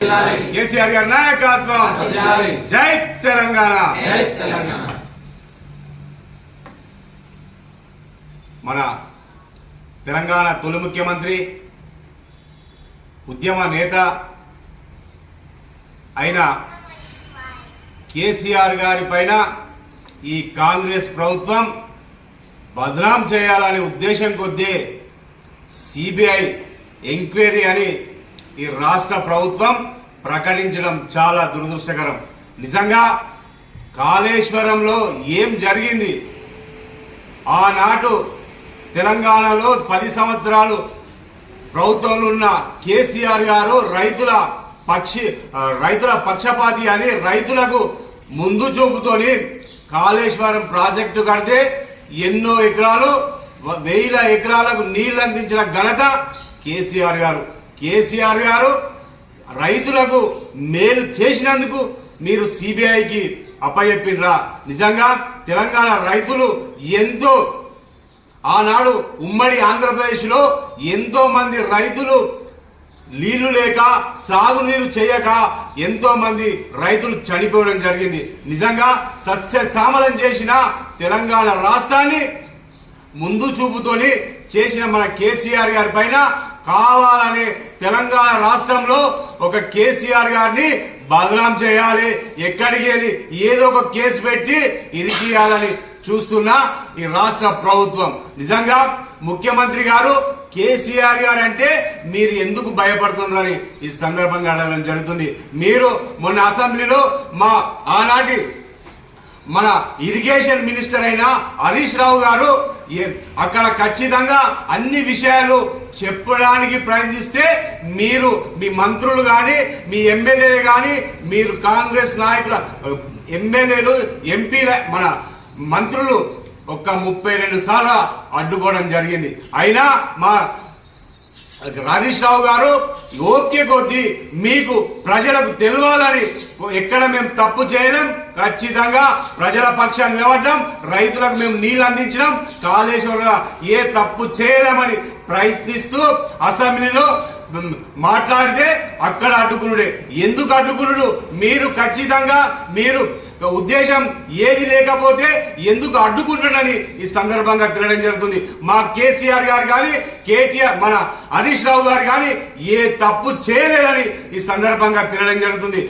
కేసీఆర్ గారి నాయకత్వం. జై తెలంగాణ. మన తెలంగాణ తొలి ముఖ్యమంత్రి ఉద్యమ నేత అయిన కేసీఆర్ గారి పైన ఈ కాంగ్రెస్ ప్రభుత్వం బదనాం చేయాలనే ఉద్దేశం కొద్దీ సిబిఐ ఎంక్వైరీ అని ఈ రాష్ట్ర ప్రభుత్వం ప్రకటించడం చాలా దురదృష్టకరం. నిజంగా కాళేశ్వరంలో ఏం జరిగింది? ఆనాటు తెలంగాణలో పది సంవత్సరాలు ప్రభుత్వంలో ఉన్న కేసీఆర్ గారు రైతుల పక్షి రైతుల పక్షపాతి అని రైతులకు ముందు చూపుతోని కాళేశ్వరం ప్రాజెక్టు కడితే ఎన్నో ఎకరాలు వేల ఎకరాలకు నీళ్ళు అందించిన ఘనత కేసీఆర్ గారు. కేసీఆర్ గారు రైతులకు మేలు చేసినందుకు మీరు సిబిఐకి అప్పచెప్పినరా నిజంగా తెలంగాణ రైతులు ఎంతో ఆనాడు ఉమ్మడి ఆంధ్రప్రదేశ్లో ఎంతో మంది రైతులు నీళ్ళు లేక సాగునీరు చేయక ఎంతో మంది రైతులు చనిపోవడం జరిగింది. నిజంగా సస్యశ్యామలం చేసిన తెలంగాణ రాష్ట్రాన్ని ముందు చూపుతోని చేసిన మన కేసీఆర్ గారి పైన కావాలనే తెలంగాణ రాష్ట్రంలో ఒక కేసీఆర్ గారిని బదనాం చేయాలి. ఎక్కడికి వెళ్ళి ఏదో ఒక కేసు పెట్టి ఇరికియాలని చూస్తున్న ఈ రాష్ట్ర ప్రభుత్వం. నిజంగా ముఖ్యమంత్రి గారు కేసీఆర్ గారు అంటే మీరు ఎందుకు భయపడుతున్నారని ఈ సందర్భంగా అడగడం జరుగుతుంది. మీరు మొన్న అసెంబ్లీలో మా ఆనాటి మన ఇరిగేషన్ మినిస్టర్ అయిన హరీష్ రావు గారు అక్కడ ఖచ్చితంగా అన్ని విషయాలు చెప్పడానికి ప్రయత్నిస్తే మీరు మీ మంత్రులు కానీ మీ ఎమ్మెల్యేలు కానీ మీరు కాంగ్రెస్ నాయకుల ఎమ్మెల్యేలు ఎంపీల మన మంత్రులు ఒక్క ముప్పై రెండు సార్లు అడ్డుకోవడం జరిగింది. అయినా మా హరీష్ రావు గారు ఓపిక కొద్దీ మీకు ప్రజలకు తెలియాలని ఎక్కడ మేము తప్పు చేయలేం. ఖచ్చితంగా ప్రజల పక్షాన్ని నిలబడ్డాం రైతులకు మేము నీళ్ళు అందించడం కాళేశ్వరంలో ఏ తప్పు చేయలేమని ప్రయత్నిస్తూ అసెంబ్లీలో మాట్లాడితే అక్కడ అడ్డుకునుడే. ఎందుకు అడ్డుకునుడు? మీరు ఖచ్చితంగా మీరు ఉద్దేశం ఏది లేకపోతే ఎందుకు అడ్డుకుంటున్నాడని ఈ సందర్భంగా తెలియడం జరుగుతుంది. మా కేసీఆర్ గారు కానీ కేటీఆర్ మన హరీష్ రావు గారు కానీ ఏ తప్పు చేయలేరని ఈ సందర్భంగా తెలియడం జరుగుతుంది.